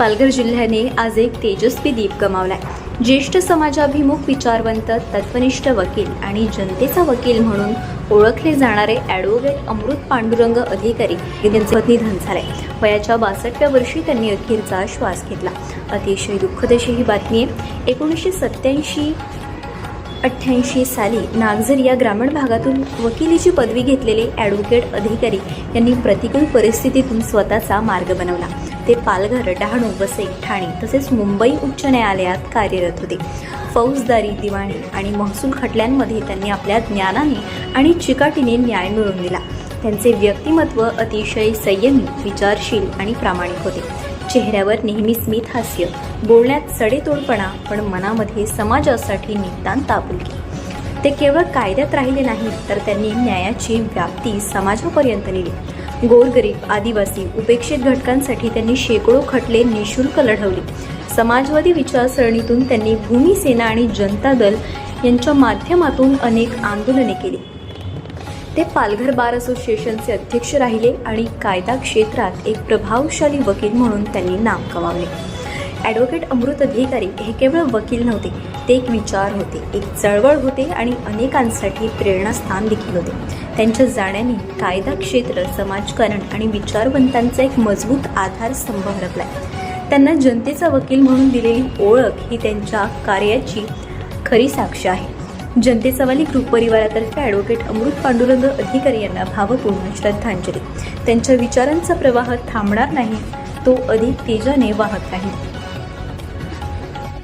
पालघर जिल्ह्याने आज एक तेजस्वी दीप गमावलाय. ज्येष्ठ समाजाभिमुख विचारवंत तत्वनिष्ठ वकील आणि जनतेचा वकील म्हणून ओळखले जाणारे ॲडव्होकेट अमृत पांडुरंग अधिकारी यांचं निधन झालंय वयाच्या बासष्टव्या वर्षी त्यांनी अखेरचा श्वास घेतला. अतिशय दुःखद अशी ही बातमी आहे. एकोणीसशे सत्याऐंशी अठ्ठ्याऐंशी साली नागझर या ग्रामीण भागातून वकिलीची पदवी घेतलेले ॲडव्होकेट अधिकारी यांनी प्रतिकूल परिस्थितीतून स्वतःचा मार्ग बनवला. ते पालघर डहाणू वसई ठाणे तसेच मुंबई उच्च न्यायालयात कार्यरत होते. फौजदारी दिवाणी आणि महसूल खटल्यांमध्ये त्यांनी आपल्या ज्ञानाने आणि चिकाटीने न्याय मिळवून दिला. त्यांचे व्यक्तिमत्व अतिशय संयमी विचारशील आणि प्रामाणिक होते. चेहऱ्यावर नेहमी स्मित हास्य बोलण्यात सडेतोडपणा पण मनामध्ये समाजासाठी नितांत आपुलकी. ते केवळ कायद्यात राहिले नाहीत तर त्यांनी न्यायाची व्याप्ती समाजापर्यंत नेली. गोरगरीब आदिवासी उपेक्षित घटकांसाठी त्यांनी शेकडो खटले निशुल्क लढवले. समाजवादी विचारसरणीतून त्यांनी भूमिसेना आणि जनता दल यांच्या माध्यमातून अनेक आंदोलने केली. ते पालघर बार असोसिएशनचे अध्यक्ष राहिले आणि कायदा क्षेत्रात एक प्रभावशाली वकील म्हणून त्यांनी नाव कमावले. ॲडव्होकेट अमृत अधिकारी हे केवळ वकील नव्हते ते एक विचार होते एक चळवळ होते आणि अनेकांसाठी प्रेरणास्थान देखील होते. त्यांच्या जाण्याने कायदा क्षेत्र समाजकारण आणि विचारवंतांचा एक मजबूत आधारस्तंभ हरपलाय. त्यांना जनतेचा वकील म्हणून दिलेली ओळख ही त्यांच्या कार्याची खरी साक्ष आहे. जनतेचा वाली ग्रुप परिवारातर्फे ॲडव्होकेट अमृत पांडुरंग अधिकारी यांना भावपूर्ण श्रद्धांजली. त्यांच्या विचारांचा प्रवाह थांबणार नाही तो अधिक तेजाने वाहत राहील.